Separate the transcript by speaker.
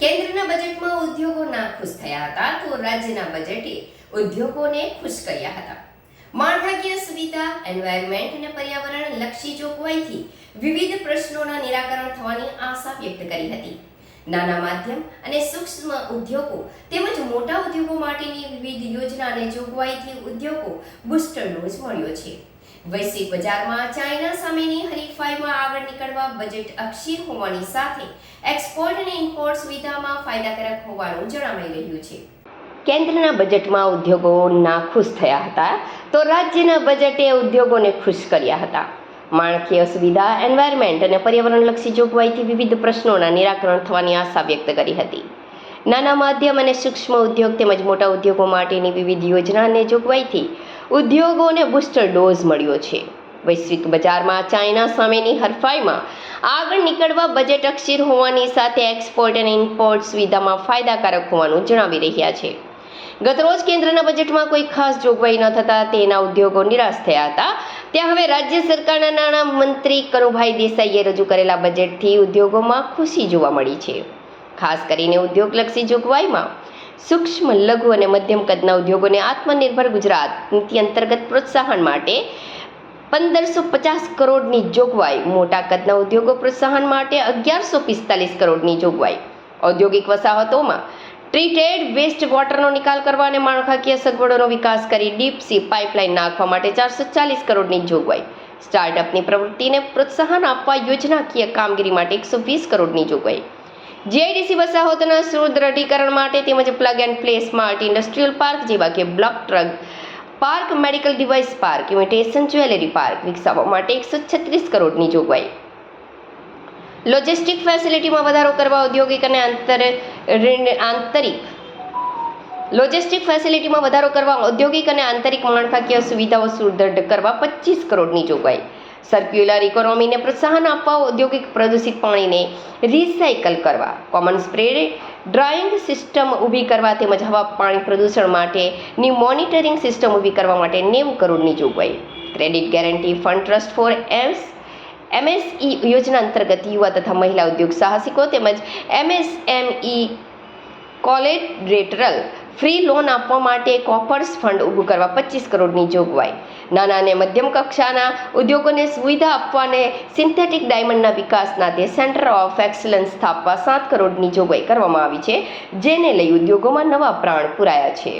Speaker 1: કેન્દ્રના બજેટમાં ઉદ્યોગો નાખુશ થયા હતા તો રાજ્યના બજેટે ઉદ્યોગોને ખુશ કર્યા હતા. માળખાકીય સુવિધા એન્વાયરમેન્ટ અને પર્યાવરણ લક્ષી જોગવાઈથી વિવિધ પ્રશ્નોના નિરાકરણ થવાની આશા વ્યક્ત કરી હતી. નાના માધ્યમ અને સૂક્ષ્મ ઉદ્યોગો તેમજ મોટા ઉદ્યોગો માટેની વિવિધ યોજના અને જોગવાઈથી ઉદ્યોગો બુસ્ટર ડોઝ મળ્યો છે. વૈશ્વિક બજારમાં ચાઇના સામેની હરીફાઈમાં આગળ નીકળવા બજેટ અક્ષીર હોવાની સાથે એક્સપોર્ટ અને ઇમ્પોર્ટ સુવિધામાં ફાયદાકારક હોવાનું જણાવાઈ રહ્યું છે. કેન્દ્રના બજેટમાં ઉદ્યોગો નાખુશ થયા હતા તો રાજ્યના બજેટે ઉદ્યોગોને ખુશ કર્યા હતા. માળખીય સુવિધા એન્વાયરમેન્ટ અને પર્યાવરણલક્ષી જોગવાઈથી વિવિધ પ્રશ્નોના નિરાકરણ થવાની આશા વ્યક્ત કરી હતી. નાના માધ્યમ અને સૂક્ષ્મ ઉદ્યોગ તેમજ મોટા ઉદ્યોગો માટેની વિવિધ યોજના અને જોગવાઈથી ઉદ્યોગોને બુસ્ટર ડોઝ મળ્યો છે. વૈશ્વિક બજારમાં ચાઇના સામેની હરફાઈમાં આગળ નીકળવા બજેટ અક્ષીર હોવાની સાથે એક્સપોર્ટ અને ઇમ્પોર્ટ સુવિધામાં ફાયદાકારક હોવાનું જણાવી રહ્યા છે. ગતરોજ કેન્દ્રના બજેટમાં કોઈ ખાસ જોગવાઈ ન થતાં તેના ઉદ્યોગો નિરાશ થયા હતા. ત્યાં હવે રાજ્ય સરકારના નાણાં મંત્રી કનુભાઈ દેસાઈએ રજૂ કરેલા બજેટથી ઉદ્યોગોમાં ખુશી જોવા મળી છે. ખાસ કરીને ઉદ્યોગલક્ષી જોગવાઈમાં સૂક્ષ્મ, લઘુ અને મધ્યમ કદના ઉદ્યોગોને આત્મનિર્ભર ગુજરાત નીતિ અંતર્ગત પ્રોત્સાહન માટે પંદરસો પચાસ કરોડની જોગવાઈ. મોટા કદના ઉદ્યોગો પ્રોત્સાહન માટે અગિયારસો પિસ્તાલીસ કરોડની જોગવાઈ. ઔદ્યોગિક વસાહતોમાં ટ્રીટેડ વેસ્ટ વોટરનો નિકાલ કરવા અને માળખાકીય સગવડોનો વિકાસ કરી ડીપ સી પાઇપલાઇન નાખવા માટે ચારસો ચાલીસ કરોડની જોગવાઈ. સ્ટાર્ટઅપની પ્રવૃત્તિને પ્રોત્સાહન આપવા યોજનાકીય કામગીરી માટે એકસો વીસ કરોડની જોગવાઈ. જીઆઈડીસી વસાહતોના સુદૃઢીકરણ માટે તેમજ plug and play smart industrial park જેવા કે block truck park medical device park imitation jewellery park વિકસાવવા માટે એકસો છત્રીસ કરોડની જોગવાઈ. લોજિસ્ટિક ફેસિલિટીમાં વધારો કરવા ઔદ્યોગિક અને આંતર આંતરિક. લોજિસ્ટિક ફેસિલિટીમાં વધારો કરવા ઔદ્યોગિક અને આંતરિક માળખાકીય સુવિધાઓ સુદૃઢ કરવા પચીસ કરોડની જોગવાઈ. સર્ક્યુલર ઇકોનોમીને પ્રોત્સાહન આપવા, ઔદ્યોગિક પ્રદૂષિત પાણીને રિસાયકલ કરવા. કોમન સ્પ્રે ડ્રાઇંગ સિસ્ટમ ઊભી કરવા તેમજ હવા પાણી પ્રદૂષણ માટેની મોનિટરિંગ સિસ્ટમ ઊભી કરવા માટે નેવું કરોડની જોગવાઈ. Credit guarantee fund trust for AIIMS MSE યોજના અંતર્ગત યુવા તથા મહિલા ઉદ્યોગ સાહસિકો તેમજ એમએસએમઈ કોલેટરેટરલ ફ્રી લોન આપવા માટે કોપર્સ ફંડ ઊભું કરવા પચીસ કરોડની જોગવાઈ. નાના અને મધ્યમ કક્ષાના ઉદ્યોગોને સુવિધા આપવાને સિન્થેટિક ડાયમંડના વિકાસના તે સેન્ટર ઓફ એક્સલન્સ સ્થાપવા સાત કરોડની જોગવાઈ કરવામાં આવી છે, જેને લઈ ઉદ્યોગોમાં નવા પ્રાણ પુરાયા છે.